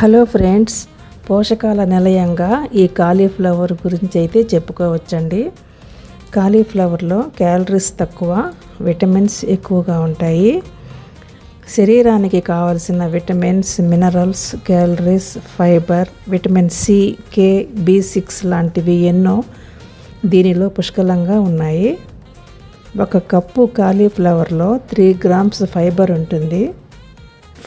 Hello friends పోషకాల నిలయంగా ఈ కాలీఫ్లవర్ గురించి అయితే చెప్పుకోవచ్చండి. కాలీఫ్లవర్లో క్యాలరీస్ తక్కువ విటమిన్స్ ఎక్కువగా ఉంటాయి. శరీరానికి కావలసిన vitamins minerals calories fibre vitamin C K B six లాంటివి ఎన్నో దీనిలో పుష్కలంగా ఉన్నాయి. ఒక కప్పు కాలీఫ్లవర్లో త్రీ గ్రామ్స్ ఫైబర్ ఉంటుంది.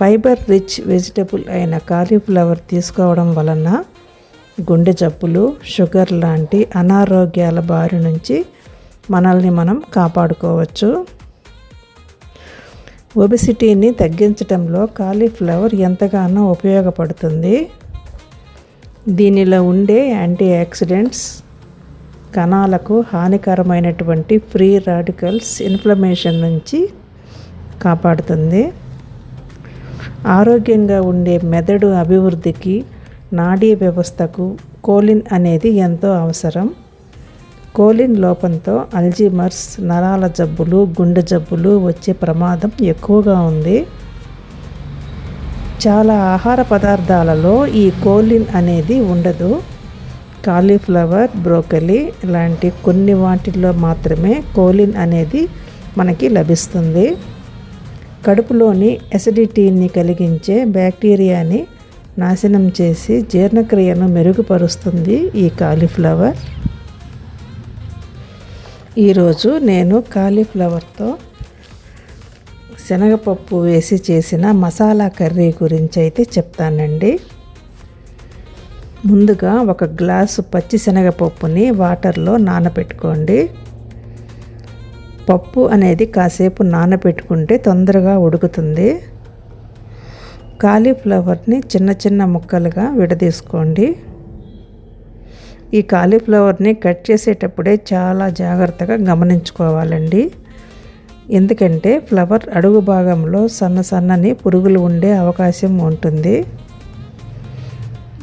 ఫైబర్ రిచ్ వెజిటబుల్ అయిన కాలీఫ్లవర్ తీసుకోవడం వలన గుండె జబ్బులు షుగర్ లాంటి అనారోగ్యాల బారి నుంచి మనల్ని మనం కాపాడుకోవచ్చు. ఒబిసిటీని తగ్గించడంలో కాలీఫ్లవర్ ఎంతగానో ఉపయోగపడుతుంది. దీనిలో ఉండే యాంటీ ఆక్సిడెంట్స్ కణాలకు హానికరమైనటువంటి ఫ్రీ రాడికల్స్ ఇన్ఫ్లమేషన్ నుంచి కాపాడుతుంది. ఆరోగ్యంగా ఉండే మెదడు అభివృద్ధికి నాడీ వ్యవస్థకు కోలిన్ అనేది ఎంతో అవసరం. కోలిన్ లోపంతో అల్జీమర్స్ నరాల జబ్బులు గుండె జబ్బులు వచ్చే ప్రమాదం ఎక్కువగా ఉంది. చాలా ఆహార పదార్థాలలో ఈ కోలిన్ అనేది ఉండదు. కాలీఫ్లవర్ బ్రోకలీ లాంటి కొన్ని వాటిల్లో మాత్రమే కోలిన్ అనేది మనకి లభిస్తుంది. కడుపులోని ఎసిడిటీని కలిగించే బ్యాక్టీరియాని నాశనం చేసి జీర్ణక్రియను మెరుగుపరుస్తుంది ఈ కాలీఫ్లవర్ ఈరోజు నేను కాలీఫ్లవర్తో శనగపప్పు వేసి చేసిన మసాలా కర్రీ గురించి అయితే చెప్తానండి. ముందుగా ఒక గ్లాసు పచ్చి శనగపప్పుని వాటర్లో నానబెట్టుకోండి పప్పు అనేది కాసేపు నానబెట్టుకుంటే తొందరగా ఉడుకుతుంది. కాలీఫ్లవర్ని చిన్న చిన్న ముక్కలుగా విడదీసుకోండి. ఈ కాలీఫ్లవర్ని కట్ చేసేటప్పుడే చాలా జాగ్రత్తగా గమనించుకోవాలండి. ఎందుకంటే ఫ్లవర్ అడుగు భాగంలో సన్న సన్నని పురుగులు ఉండే అవకాశం ఉంటుంది.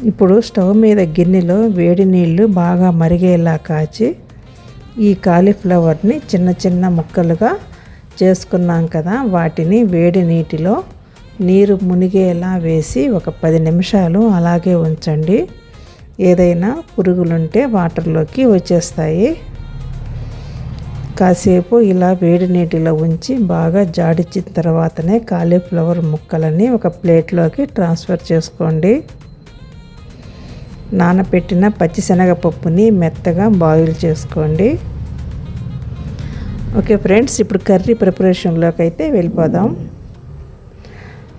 ఇప్పుడు స్టవ్ మీద గిన్నెలో వేడి నీళ్ళు బాగా మరిగేలా కాచి ఈ కాలీఫ్లవర్ని చిన్న చిన్న ముక్కలుగా చేసుకున్నాం కదా. వాటిని వేడి నీటిలో నీరు మునిగేలా వేసి ఒక పది నిమిషాలు అలాగే ఉంచండి. ఏదైనా పురుగులుంటే వాటర్లోకి వచ్చేస్తాయి. కాసేపు ఇలా వేడి నీటిలో ఉంచి బాగా జాడిచ్చిన తర్వాతనే కాలీఫ్లవర్ ముక్కలని ఒక ప్లేట్లోకి ట్రాన్స్ఫర్ చేసుకోండి. నానపెట్టిన పచ్చిశనగపప్పుని మెత్తగా బాయిల్ చేసుకోండి. ఓకే ఫ్రెండ్స్ ఇప్పుడు కర్రీ ప్రిపరేషన్లోకి అయితే వెళ్ళిపోదాం.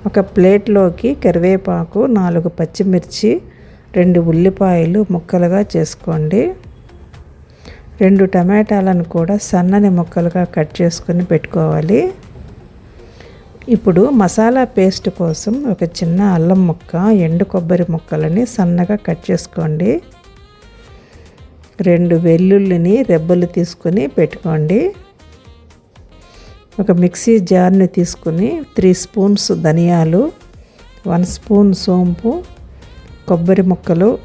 ఒక ప్లేట్లోకి కరివేపాకు నాలుగు పచ్చిమిర్చి రెండు ఉల్లిపాయలు ముక్కలుగా చేసుకోండి. రెండు టమాటాలను కూడా సన్నని ముక్కలుగా కట్ చేసుకొని పెట్టుకోవాలి. ఇప్పుడు మసాలా పేస్ట్ కోసం ఒక చిన్న అల్లం ముక్క ఎండు కొబ్బరి ముక్కలని సన్నగా కట్ చేసుకోండి. రెండు వెల్లుల్లిని రెబ్బలు తీసుకొని పెట్టుకోండి. ఒక మిక్సీ జార్ని తీసుకుని త్రీ స్పూన్స్ ధనియాలు వన్ స్పూన్ సోంపు కొబ్బరి ముక్కలు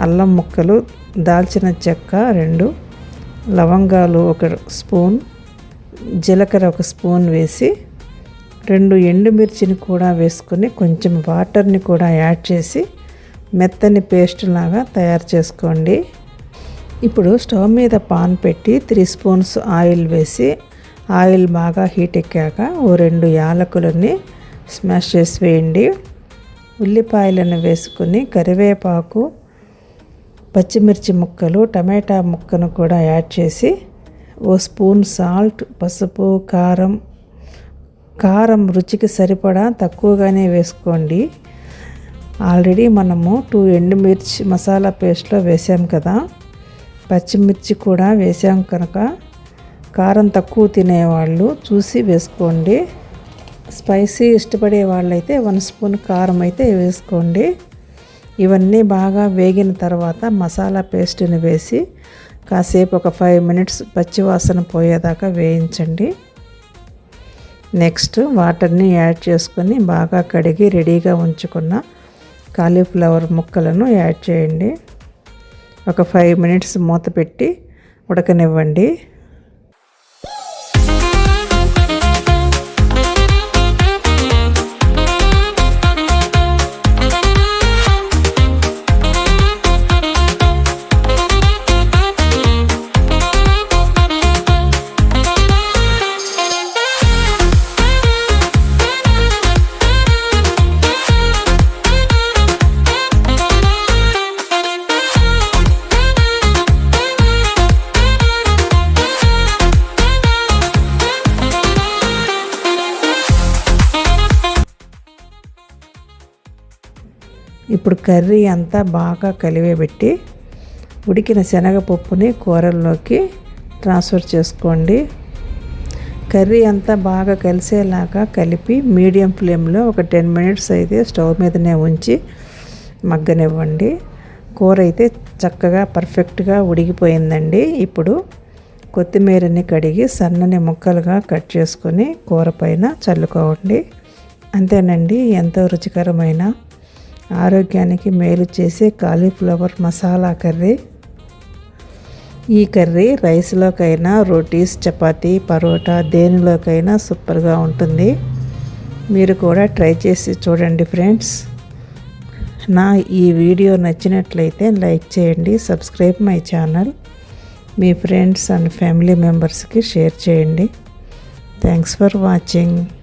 అల్లం ముక్కలు దాల్చిన చెక్క రెండు లవంగాలు ఒక స్పూన్ జీలకర్ర ఒక స్పూన్ వేసి రెండు ఎండుమిర్చిని కూడా వేసుకొని కొంచెం వాటర్ని కూడా యాడ్ చేసి మెత్తని పేస్ట్ లాగా తయారు చేసుకోండి. ఇప్పుడు స్టవ్ మీద పాన్ పెట్టి త్రీ స్పూన్స్ ఆయిల్ వేసి ఆయిల్ బాగా హీట్ ఎక్కాక ఓ రెండు యాలకులని స్మాష్ చేసి వేయండి. ఉల్లిపాయలను వేసుకొని కరివేపాకు పచ్చిమిర్చి ముక్కలు టమాటా ముక్కను కూడా యాడ్ చేసి ఓ స్పూన్ సాల్ట్ పసుపు కారం కారం రుచికి సరిపడా తక్కువగానే వేసుకోండి. ఆల్రెడీ మనము టూ ఎండుమిర్చి మసాలా పేస్ట్లో వేసాం కదా. పచ్చిమిర్చి కూడా వేసాం కనుక కారం తక్కువ తినేవాళ్ళు చూసి వేసుకోండి. స్పైసీ ఇష్టపడే వాళ్ళైతే వన్ స్పూన్ కారం అయితే వేసుకోండి. ఇవన్నీ బాగా వేగిన తర్వాత మసాలా పేస్ట్ని వేసి కాసేపు ఒక ఫైవ్ మినిట్స్ పచ్చివాసన పోయేదాకా వేయించండి. నెక్స్ట్ వాటర్ని యాడ్ చేసుకొని బాగా కడిగి రెడీగా ఉంచుకున్న కాలీఫ్లవర్ ముక్కలను యాడ్ చేయండి. ఒక ఫైవ్ మినిట్స్ మూత పెట్టి ఉడకనివ్వండి. ఇప్పుడు కర్రీ అంతా బాగా కలివేబెట్టి ఉడికిన శనగపప్పుని కూరల్లోకి ట్రాన్స్ఫర్ చేసుకోండి. కర్రీ అంతా బాగా కలిసేలాగా కలిపి మీడియం ఫ్లేమ్లో ఒక టెన్ మినిట్స్ అయితే స్టవ్ మీదనే ఉంచి మగ్గనివ్వండి. కూర అయితే చక్కగా పర్ఫెక్ట్గా ఉడికిపోయిందండి. ఇప్పుడు కొత్తిమీరని కడిగి సన్నని ముక్కలుగా కట్ చేసుకొని కూర పైన చల్లుకోండి. అంతేనండి ఎంతో రుచికరమైన ఆరోగ్యానికి మేలు చేసే కాలీఫ్లవర్ మసాలా కర్రీ. ఈ కర్రీ రైస్లోకైనా రోటీస్ చపాతీ పరోటా దేనిలోకైనా సూపర్గా ఉంటుంది. మీరు కూడా ట్రై చేసి చూడండి ఫ్రెండ్స్. నా ఈ వీడియో నచ్చినట్లయితే లైక్ చేయండి సబ్స్క్రైబ్ మై ఛానల్. మీ ఫ్రెండ్స్ అండ్ ఫ్యామిలీ మెంబర్స్కి షేర్ చేయండి. Thanks for watching.